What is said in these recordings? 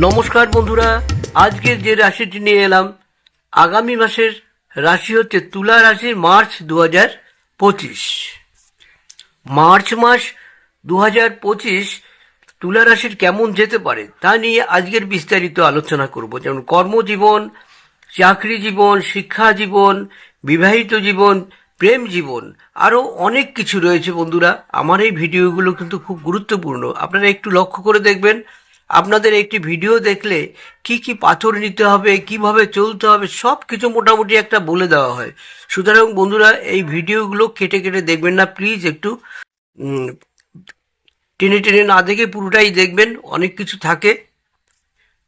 নমস্কার বন্ধুরা, আজকের যে রাশিটি নিয়ে এলাম, আগামী মাসের রাশি হচ্ছে তুলা রাশি, মার্চ দু পঁচিশ। মার্চ মাস দু হাজার পঁচিশ তুলা রাশির কেমন যেতে পারে, তা নিয়ে আজকের বিস্তারিত আলোচনা করব। যেমন কর্মজীবন, চাকরি জীবন, শিক্ষা জীবন, বিবাহিত জীবন, প্রেম জীবন আরও অনেক কিছু রয়েছে বন্ধুরা। আমার এই ভিডিওগুলো কিন্তু খুব গুরুত্বপূর্ণ। আপনারা একটু লক্ষ্য করে দেখবেন আপনাদের একটি ভিডিও দেখলে কি কি পাথর নিতে হবে, কীভাবে চলতে হবে সব কিছু মোটামুটি একটা বলে দেওয়া হয়। সুতরাং বন্ধুরা, এই ভিডিওগুলো কেটে কেটে দেখবেন না, প্লিজ একটু টেনে টেনে না দেখে পুরোটাই দেখবেন, অনেক কিছু থাকে।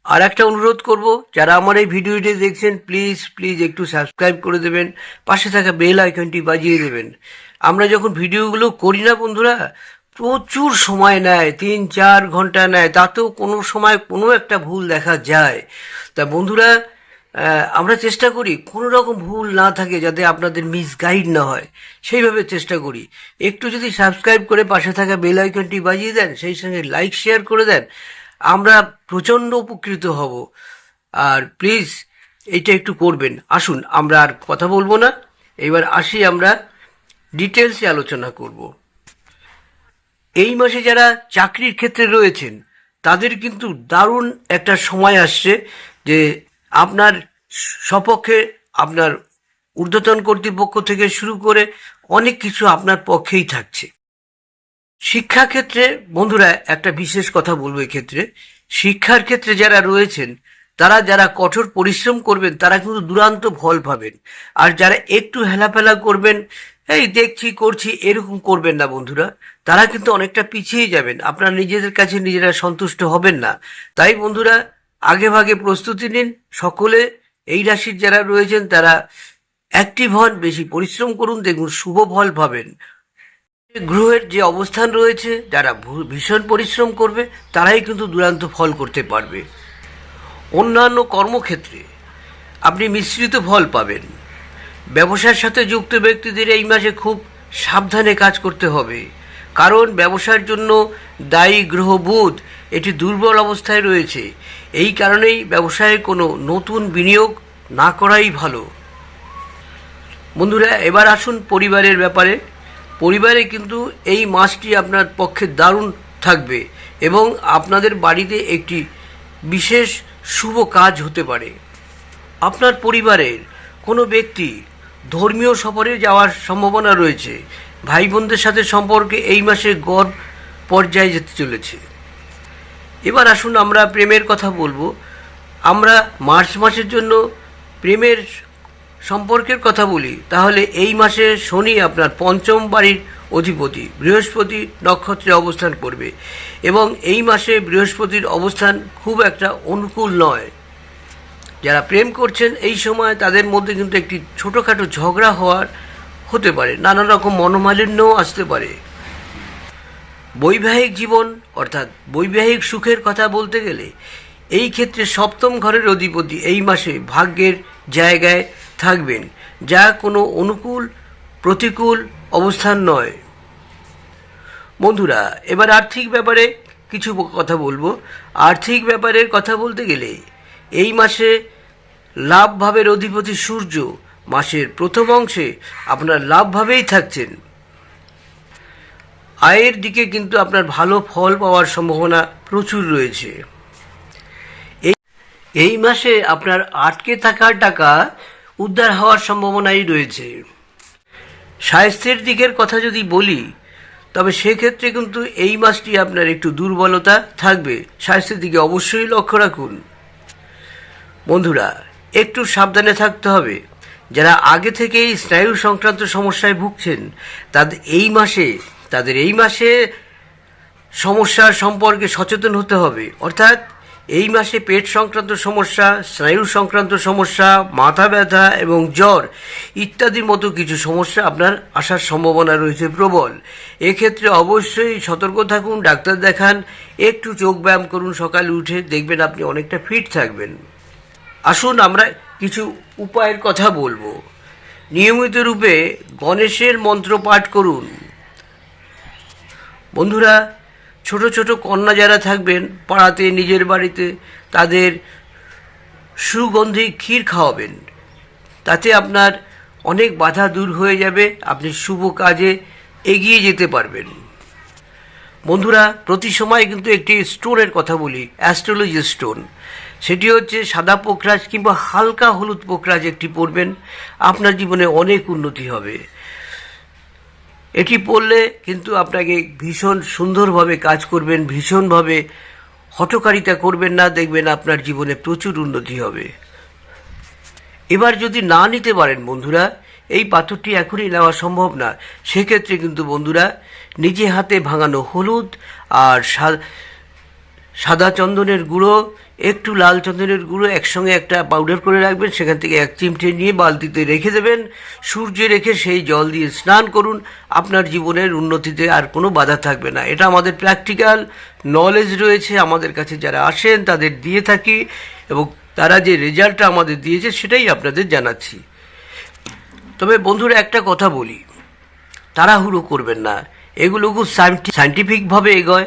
আর একটা অনুরোধ করব, যারা আমার এই ভিডিওটি দেখছেন, প্লিজ প্লিজ একটু সাবস্ক্রাইব করে দেবেন, পাশে থাকা বেল আইকনটি বাজিয়ে দেবেন। আমরা যখন ভিডিওগুলো করি না বন্ধুরা প্রচুর সময় নেয়, তিন, চার ঘণ্টা নেয়, তাতেও কোনো সময় কোনো একটা ভুল দেখা যায়। তা বন্ধুরা আমরা চেষ্টা করি কোনো রকম ভুল না থাকে যাতে আপনাদের মিসগাইড না হয়। সেইভাবে চেষ্টা করি। একটু যদি সাবস্ক্রাইব করে পাশে থাকা বেল আইকনটি বাজিয়ে দেন, সেই সঙ্গে লাইক শেয়ার করে দেন, আমরা প্রচণ্ড উপকৃত হব। আর প্লিজ এইটা একটু করবেন। আসুন, আমরা আর কথা বলব না। এবার আসি আমরা ডিটেলসে আলোচনা করব। এই মাসে যারা চাকরির ক্ষেত্রে রয়েছেন, তাদের কিন্তু দারুণ একটা সময় আসছে যে আপনার সপক্ষে আপনার ঊর্ধ্বতন কর্তৃপক্ষ থেকে শুরু করে অনেক কিছু আপনার পক্ষেই থাকছে। শিক্ষাক্ষেত্রে বন্ধুরা একটা বিশেষ কথা বলব ক্ষেত্রে শিক্ষার ক্ষেত্রে যারা রয়েছেন, তারা যারা কঠোর পরিশ্রম করবেন, তারা কিন্তু দুরান্ত ফল পাবেন। আর যারা একটু হেলাফেলা করবেন এই দেখছি করছি, এরকম করবেন না বন্ধুরা। তারা কিন্তু অনেকটা পিছিয়ে যাবেন। আপনার নিজেদের কাছে নিজেরা সন্তুষ্ট হবেন না। তাই বন্ধুরা, আগে ভাগে প্রস্তুতি নিন। সকলে, এই রাশির যারা রয়েছেন, তারা অ্যাক্টিভ হন, বেশি পরিশ্রম করুন। দেখুন, শুভ ফল পাবেন। গ্রহের যে অবস্থান রয়েছে, যারা ভীষণ পরিশ্রম করবে, তারাই কিন্তু দুরান্ত ফল করতে পারবে। অন্যান্য কর্মক্ষেত্রে আপনি মিশ্রিত ফল পাবেন। ব্যবসার সাথে যুক্ত ব্যক্তিদের এই মাসে খুব সাবধানে কাজ করতে হবে। কারণ ব্যবসার জন্য দায়ী গ্রহবোধ এটি দুর্বল অবস্থায় রয়েছে। এই কারণেই ব্যবসায় কোনো নতুন বিনিয়োগ না করাই ভালো। বন্ধুরা, এবার আসুন পরিবারের ব্যাপারে। পরিবারে কিন্তু এই মাসটি আপনার পক্ষে দারুণ থাকবে এবং আপনাদের বাড়িতে একটি বিশেষ শুভ কাজ হতে পারে। আপনার পরিবারের কোনো ব্যক্তি ধর্মীয় সফরে যাওয়ার সম্ভাবনা রয়েছে। ভাই বোনদের সাথে সম্পর্কে এই মাসে গড় পর্যায়ে যেতে চলেছে। এবার আসুন আমরা প্রেমের কথা বলব। আমরা মার্চ মাসের জন্য প্রেমের সম্পর্কের কথা বলি। তাহলে এই মাসে শনি আপনার পঞ্চম বাড়ির অধিপতি, বৃহস্পতি নক্ষত্রে অবস্থান করবে। এবং এই মাসে বৃহস্পতির অবস্থান খুব একটা অনুকূল নয়। যারা প্রেম করছেন, এই সময় তাদের মধ্যে কিন্তু একটি ছোটোখাটো ঝগড়া হওয়ার হতে পারে নানা রকম মনোমালিন্যও আসতে পারে। বৈবাহিক জীবন, অর্থাৎ বৈবাহিক সুখের কথা বলতে গেলে, এই ক্ষেত্রে সপ্তম ঘরের অধিপতি এই মাসে ভাগ্যের জায়গায় থাকবেন, যা কোনো অনুকূল, প্রতিকূল অবস্থান নয়। বন্ধুরা, এবার আর্থিক ব্যাপারে কিছু কথা বলব। আর্থিক ব্যাপারের কথা বলতে গেলে এই মাসে লাভ ভাবের অধিপতি সূর্য মাসের প্রথম অংশে আপনার লাভ ভাবেই থাকছেন। আয়ের দিকে কিন্তু আপনার ভালো ফল পাওয়ার সম্ভাবনা প্রচুর রয়েছে। এই এই মাসে আপনার আটকে থাকা টাকা উদ্ধার হওয়ার সম্ভাবনাই রয়েছে। স্বাস্থ্যের দিকের কথা যদি বলি, তবে সেক্ষেত্রে কিন্তু এই মাসটি আপনার একটু দুর্বলতা থাকবে। স্বাস্থ্যের দিকে অবশ্যই লক্ষ্য রাখুন। বন্ধুরা, একটু সাবধানে থাকতে হবে। যারা আগে থেকেই স্নায়ু সংক্রান্ত সমস্যায় ভুগছেন তাদের এই মাসে, তাদের এই মাসে সমস্যার সম্পর্কে সচেতন হতে হবে। অর্থাৎ, এই মাসে পেট সংক্রান্ত সমস্যা, স্নায়ু সংক্রান্ত সমস্যা, মাথা ব্যথা এবং জ্বর ইত্যাদির মতো কিছু সমস্যা আপনার আসার সম্ভাবনা রয়েছে প্রবল। এক্ষেত্রে অবশ্যই সতর্ক থাকুন, ডাক্তার দেখান, একটু যোগ ব্যায়াম করুন, সকালে উঠে দেখবেন আপনি অনেকটা ফিট থাকবেন। আসুন আমরা কিছু উপায়ের কথা বলব। নিয়মিত রূপে গণেশের মন্ত্র পাঠ করুন। বন্ধুরা, ছোট ছোট কন্যা যারা থাকবেন, পাড়াতে, নিজের বাড়িতে, তাদের সুগন্ধি ক্ষীর খাওয়াবেন। তাতে আপনার অনেক বাধা দূর হয়ে যাবে, আপনি শুভ কাজে এগিয়ে যেতে পারবেন। বন্ধুরা, প্রতি সময় কিন্তু একটি স্টোনের কথা বলি, অ্যাস্ট্রোলজি স্টোন। সেটি হচ্ছে সাদা পোকরাজ কিংবা হালকা হলুদ পোকরাজ একটি পরবেন, আপনার জীবনে অনেক উন্নতি হবে। এটি পড়লে কিন্তু আপনাকে ভীষণ সুন্দরভাবে কাজ করবেন, ভীষণভাবে হটকারিতা করবেন না, দেখবেন আপনার জীবনে প্রচুর উন্নতি হবে। এবার যদি না নিতে পারেন বন্ধুরা, এই পাথরটি এখনই নেওয়া সম্ভব না। সেক্ষেত্রে কিন্তু বন্ধুরা, নিজে হাতে ভাঙানো হলুদ আর সাদা চন্দনের গুঁড়ো, একটু লাল চন্দনের গুঁড়ো একসঙ্গে একটা পাউডার করে রাখবেন, সেখান থেকে এক চিমটে নিয়ে বালতিতে রেখে দেবেন। সূর্যে রেখে সেই জল দিয়ে স্নান করুন। আপনার জীবনের উন্নতিতে আর কোনো বাধা থাকবে না। এটা আমাদের প্র্যাকটিক্যাল নলেজ রয়েছে। আমাদের কাছে যারা আসেন, তাদের দিয়ে থাকি এবং তারা যে রেজাল্টটা আমাদের দিয়েছে, সেটাই আপনাদের জানাচ্ছি। তবে বন্ধুরা, একটা কথা বলি। তাড়াহুড়ো করবেন না। এগুলো খুব সাইন্টিফিকভাবে এগোয়।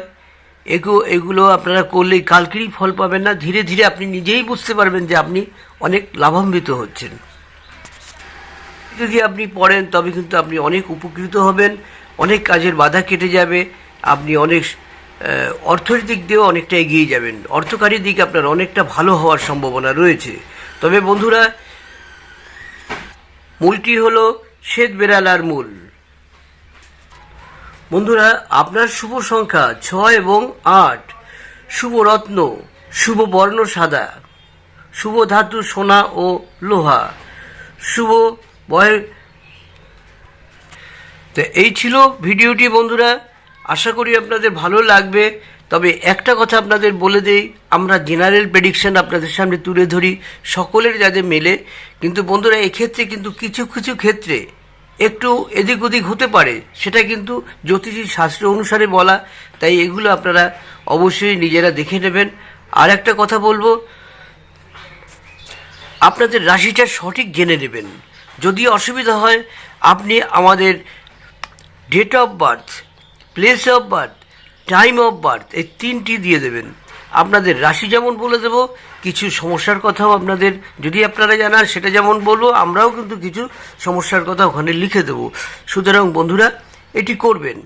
এগুলো এগুলো আপনারা করলেই কালকেরই ফল পাবেন না। ধীরে ধীরে আপনি নিজেই বুঝতে পারবেন যে আপনি অনেক লাভান্বিত হচ্ছেন। যদি আপনি পড়েন, তবে কিন্তু আপনি অনেক উপকৃত হবেন, অনেক কাজের বাধা কেটে যাবে, আপনি অনেক অর্থনৈতিক দিয়েও অনেকটা এগিয়ে যাবেন। অর্থকারী দিক আপনার অনেকটা ভালো হওয়ার সম্ভাবনা রয়েছে। তবে বন্ধুরা, মূলটি হলো শ্বেত বেড়ালার মূল। বন্ধুরা, আপনার শুভ সংখ্যা ছয় এবং আট। শুভ রত্ন, শুভ বর্ণ সাদা, শুভ ধাতু সোনা ও লোহা, শুভ বয়। তো এই ছিল ভিডিওটি বন্ধুরা। আশা করি আপনাদের ভালো লাগবে। তবে একটা কথা আপনাদের বলে দেই, আমরা জেনারেল প্রেডিকশন আপনাদের সামনে তুলে ধরি, সকলের যাদের মেলে। কিন্তু বন্ধুরা, এক্ষেত্রে কিন্তু কিছু কিছু ক্ষেত্রে একটু এদিক ওদিক হতে পারে, সেটা কিন্তু জ্যোতিষী শাস্ত্র অনুসারে বলা। তাই এগুলো আপনারা অবশ্যই নিজেরা দেখে নেবেন। আর একটা কথা বলব, আপনাদের রাশিটা সঠিক জেনে নেবেন। যদি অসুবিধা হয়, আপনি আমাদের date of birth place of birth time of birth এই তিনটি দিয়ে দেবেন। আপনাদের রাশি যেমন বলে দেব, কিছু সমস্যার কথাও আপনাদের যদি আপনারা জানান, সেটা যেমন বলব, আমরাও কিন্তু কিছু সমস্যার কথা ওখানে লিখে দেব। সুতরাং বন্ধুরা, এটি করবেন।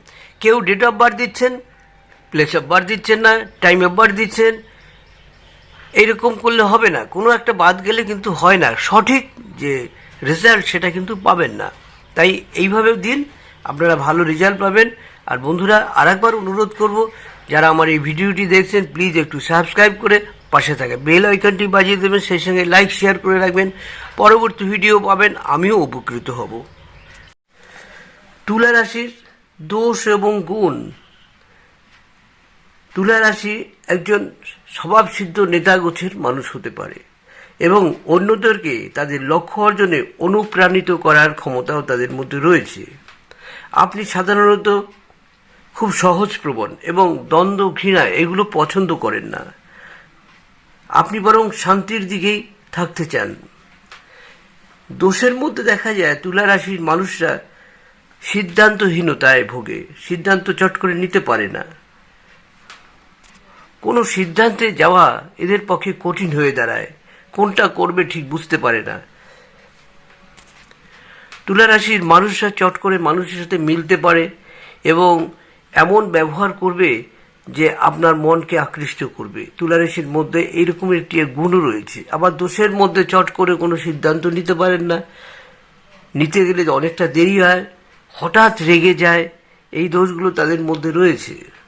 কেউ ডেট অফ বার্থ দিচ্ছেন প্লেস অফ বার্থ দিচ্ছেন না টাইম অফ বার্থ দিচ্ছেন, এইরকম করলে হবে না। কোনো একটা বাদ গেলে কিন্তু হয় না। সঠিক যে রেজাল্ট সেটা কিন্তু পাবেন না। তাই এইভাবেও দিন, আপনারা ভালো রেজাল্ট পাবেন। আর বন্ধুরা, আরেকবার অনুরোধ করব যারা আমার এই ভিডিওটি দেখছেন প্লিজ একটু সাবস্ক্রাইব করে পাশে থাকে বেল আইকনটি বাজিয়ে দেবেন, সেই সঙ্গে লাইক শেয়ার করে রাখবেন। পরবর্তী ভিডিও পাবেন, আমিও উপকৃত হব। তুলা রাশির দোষ এবং গুণ। তুলা রাশি একজন স্বভাবসিদ্ধ নেতা গোছের মানুষ হতে পারে এবং অন্যদেরকে তাদের লক্ষ্য অর্জনে অনুপ্রাণিত করার ক্ষমতাও তাদের মধ্যে রয়েছে। আপনি সাধারণত খুব সহজপ্রবণ এবং দ্বন্দ্ব, ঘৃণা এগুলো পছন্দ করেন না। আপনি বরং শান্তির দিকেই থাকতে চান। দোষের মধ্যে দেখা যায় তুলা রাশির মানুষরা সিদ্ধান্তহীনতায় ভোগে, সিদ্ধান্ত চট করে নিতে পারে না। কোনো সিদ্ধান্তে যাওয়া এদের পক্ষে কঠিন হয়ে দাঁড়ায়। কোনটা করবে ঠিক বুঝতে পারে না। তুলা রাশির মানুষরা চট করে মানুষের সাথে মিলতে পারে এবং এমন ব্যবহার করবে যে আপনার মনকে আকৃষ্ট করবে। তুলা রাশির মধ্যে এইরকম একটি গুণ রয়েছে। আবার দোষের মধ্যে চট করে কোনো সিদ্ধান্ত নিতে পারেন না। নিতে গেলে অনেকটা দেরি হয়, হঠাৎ রেগে যায়, এই দোষগুলো তাদের মধ্যে রয়েছে।